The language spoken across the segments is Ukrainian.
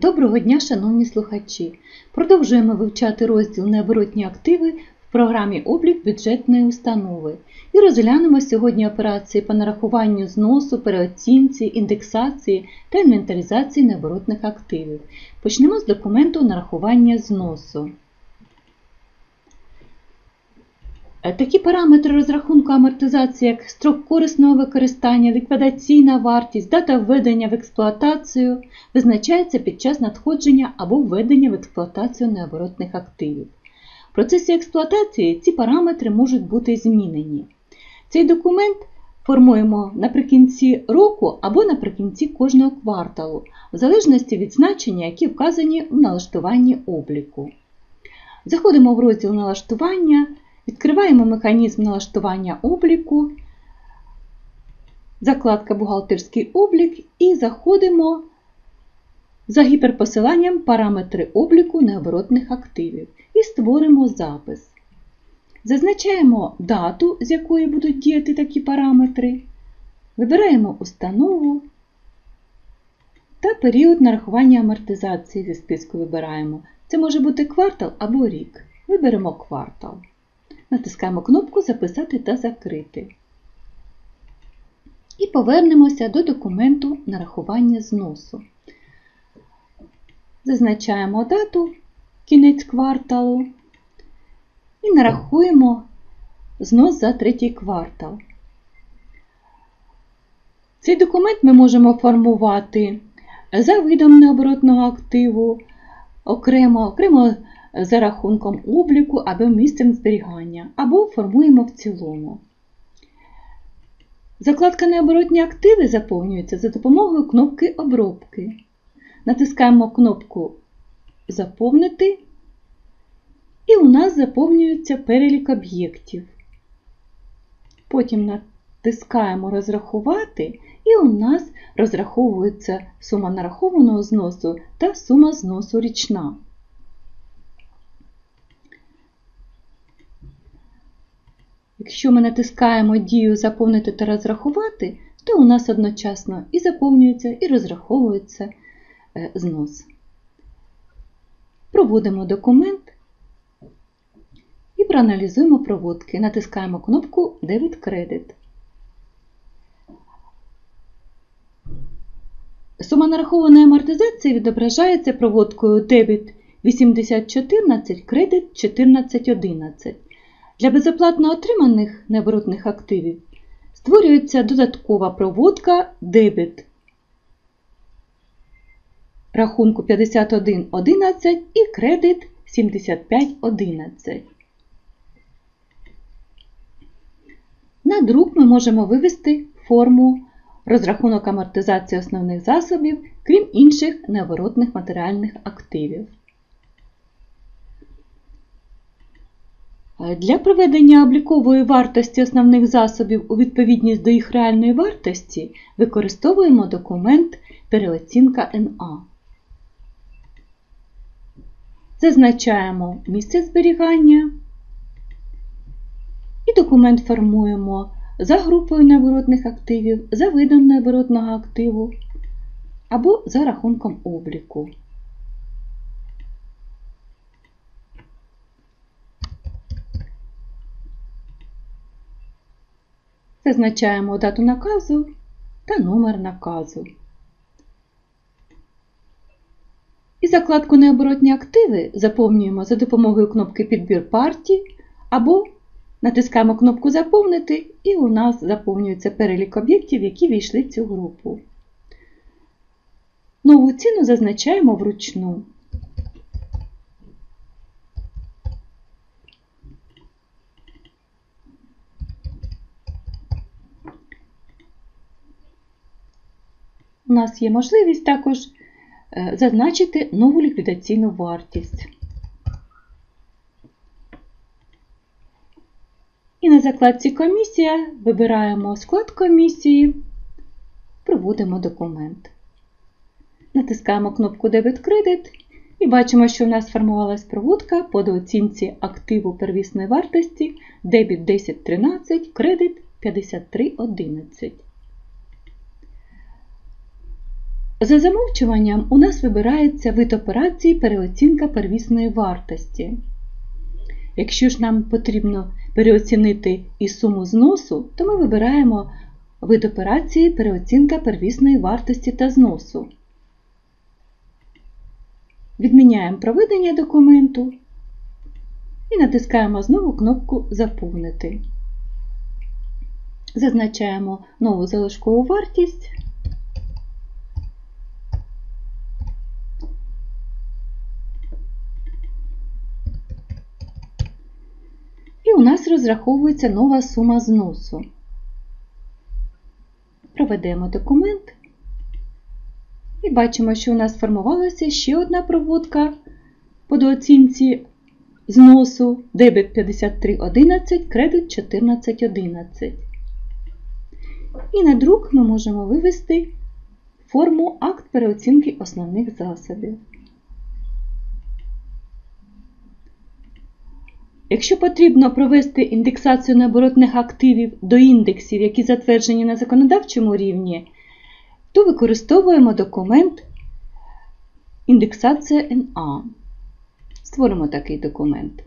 Доброго дня, шановні слухачі! Продовжуємо вивчати розділ необоротні активи в програмі Облік бюджетної установи і розглянемо сьогодні операції по нарахуванню зносу, переоцінці, індексації та інвентаризації необоротних активів. Почнемо з документу нарахування зносу. Такі параметри розрахунку амортизації, як строк корисного використання, ліквідаційна вартість, дата введення в експлуатацію, визначаються під час надходження або введення в експлуатацію необоротних активів. В процесі експлуатації ці параметри можуть бути змінені. Цей документ формуємо наприкінці року або наприкінці кожного кварталу, в залежності від значення, які вказані в налаштуванні обліку. Заходимо в розділ налаштування. Відкриваємо механізм налаштування обліку, закладка Бухгалтерський облік і заходимо за гіперпосиланням параметри обліку необоротних активів і створимо запис. Зазначаємо дату, з якої будуть діяти такі параметри, вибираємо установу та період нарахування амортизації зі списку вибираємо. Це може бути квартал або рік. Виберемо квартал. Натискаємо кнопку Записати та закрити. І повернемося до документу нарахування зносу. Зазначаємо дату, кінець кварталу і нарахуємо знос за третій квартал. Цей документ ми можемо формувати за видом необоротного активу, окремо, окремо за рахунком обліку або місцем зберігання, або формуємо в цілому. Закладка необоротні активи заповнюється за допомогою кнопки обробки. Натискаємо кнопку Заповнити, і у нас заповнюється перелік об'єктів. Потім натискаємо Розрахувати, і у нас розраховується сума нарахованого зносу та сума зносу річна. Якщо ми натискаємо дію Заповнити та розрахувати, то у нас одночасно і заповнюється, і розраховується е, знос. Проводимо документ і проаналізуємо проводки. Натискаємо кнопку Debit Credit. Сума нарахованої амортизації відображається проводкою Debit 8014, Credit 1411. Для безоплатно отриманих необоротних активів створюється додаткова проводка дебет рахунку 51.11 і кредит 75.11. На друк ми можемо вивести форму розрахунок амортизації основних засобів, крім інших необоротних матеріальних активів. Для проведення облікової вартості основних засобів у відповідність до їх реальної вартості використовуємо документ переоцінка НА. Зазначаємо місце зберігання і документ формуємо за групою необоротних активів, за видом необоротного активу або за рахунком обліку. Зазначаємо дату наказу та номер наказу. І закладку Необоротні активи заповнюємо за допомогою кнопки Підбір партій або натискаємо кнопку Заповнити, і у нас заповнюється перелік об'єктів, які війшли в цю групу. Нову ціну зазначаємо вручну. У нас є можливість також е, зазначити нову ліквідаційну вартість. І на закладці Комісія вибираємо склад комісії, проводимо документ. Натискаємо кнопку Дебет Кредит і бачимо, що у нас сформувалась проводка по дооцінці активу первісної вартості дебіт 1013, кредит 5311. За замовчуванням у нас вибирається вид операції переоцінка первісної вартості. Якщо ж нам потрібно переоцінити і суму зносу, то ми вибираємо вид операції переоцінка первісної вартості та зносу. Відміняємо проведення документу і натискаємо знову кнопку Заповнити. Зазначаємо нову залишкову вартість. Нас розраховується нова сума зносу. Проведемо документ і бачимо, що у нас сформувалася ще одна проводка по дооцінці зносу дебет 53.11, кредит 14.11. І на друк ми можемо вивести форму акт переоцінки основних засобів. Якщо потрібно провести індексацію необоротних активів до індексів, які затверджені на законодавчому рівні, то використовуємо документ індексація НА. Створимо такий документ.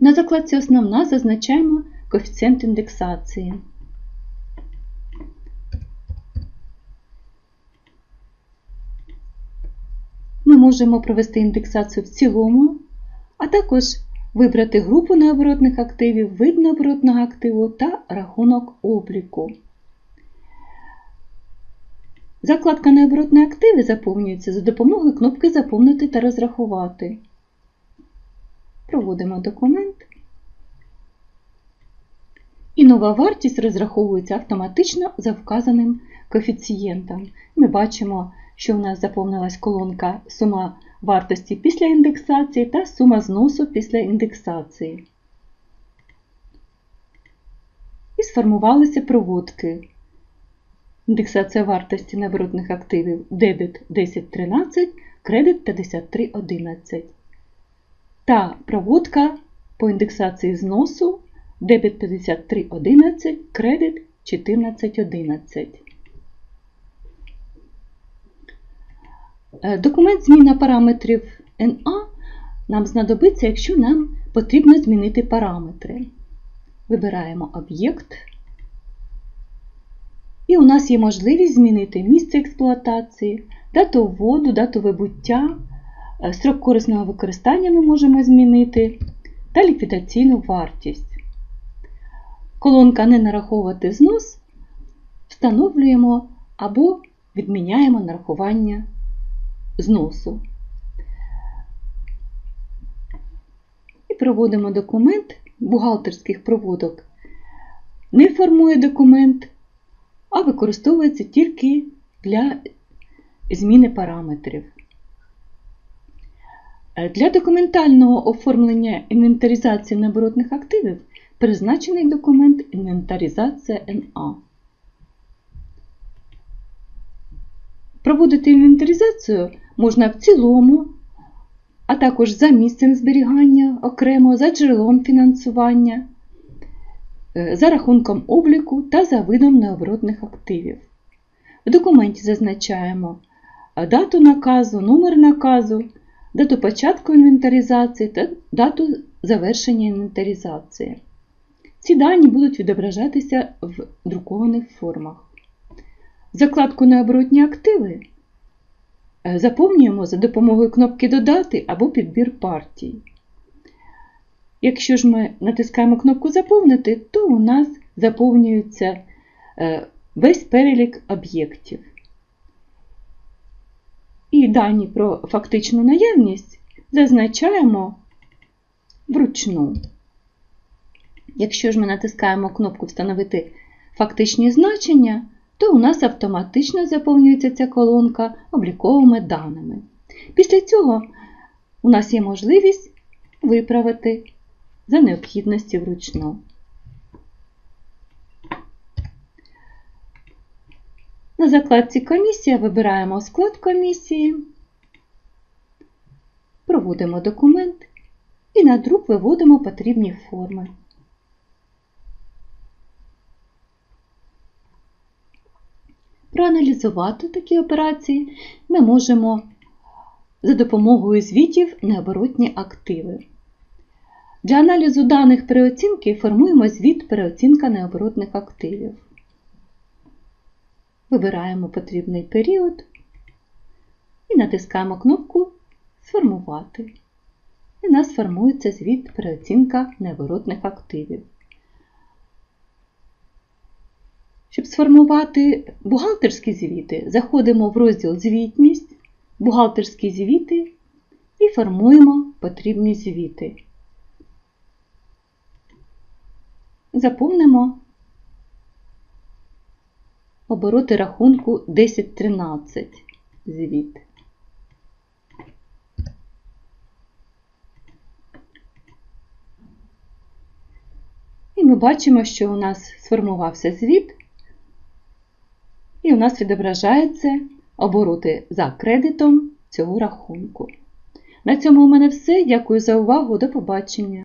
На закладці Основна зазначаємо коефіцієнт індексації. Ми можемо провести індексацію в цілому, а також вибрати групу необоротних активів, вид необоротного активу та рахунок обліку. Закладка необоротні активи заповнюється за допомогою кнопки Заповнити та розрахувати. Проводимо документ. І нова вартість розраховується автоматично за вказаним коефіцієнтом. Ми бачимо, що у нас заповнилась колонка сума вартості після індексації та сума зносу після індексації. І сформувалися проводки. Індексація вартості необоротних активів дебет 10.13, кредит 53.11. Та проводка по індексації зносу дебет 53.11, кредит 14.11. документ зміна параметрів NA нам знадобиться, якщо нам потрібно змінити параметри. Вибираємо об'єкт. І у нас є можливість змінити місце експлуатації, дату вводу, дату вибуття, е, строк корисного використання ми можемо змінити та ліквідаційну вартість. Колонка Не нараховувати знос встановлюємо або відміняємо нарахування зносу. І проводимо документ бухгалтерських проводок. Не формує документ, а використовується тільки для зміни параметрів. Для документального оформлення інвентаризації необоротних активів призначений документ інвентаризація НА. Проводити інвентаризацію можна в цілому, а також за місцем зберігання окремо, за джерелом фінансування, е, за рахунком обліку та за видом необоротних активів. В документі зазначаємо дату наказу, номер наказу, дату початку інвентаризації та дату завершення інвентаризації. Ці дані будуть відображатися в друкованих формах. Закладку необоротні активи е, заповнюємо за допомогою кнопки Додати або підбір партій. Якщо ж ми натискаємо кнопку Заповнити, то у нас заповнюється е, весь перелік об'єктів. І дані про фактичну наявність зазначаємо вручну. Якщо ж ми натискаємо кнопку Встановити фактичні значення, то у нас автоматично заповнюється ця колонка обліковими даними. Після цього у нас є можливість виправити за необхідності вручну. На закладці Комісія вибираємо склад комісії, проводимо документ і на друк виводимо потрібні форми. Проаналізувати такі операції ми можемо за допомогою звітів необоротні активи. Для аналізу даних переоцінки формуємо звіт переоцінка необоротних активів. Вибираємо потрібний період і натискаємо кнопку Сформувати. І у нас формується звіт переоцінка необоротних активів. Щоб сформувати бухгалтерські звіти, заходимо в розділ Звітність, бухгалтерські звіти і формуємо потрібні звіти. Заповнимо обороти рахунку 1013 звіт. І ми бачимо, що у нас сформувався звіт, і у нас відображаються обороти за кредитом цього рахунку. На цьому у мене все. Дякую за увагу. До побачення!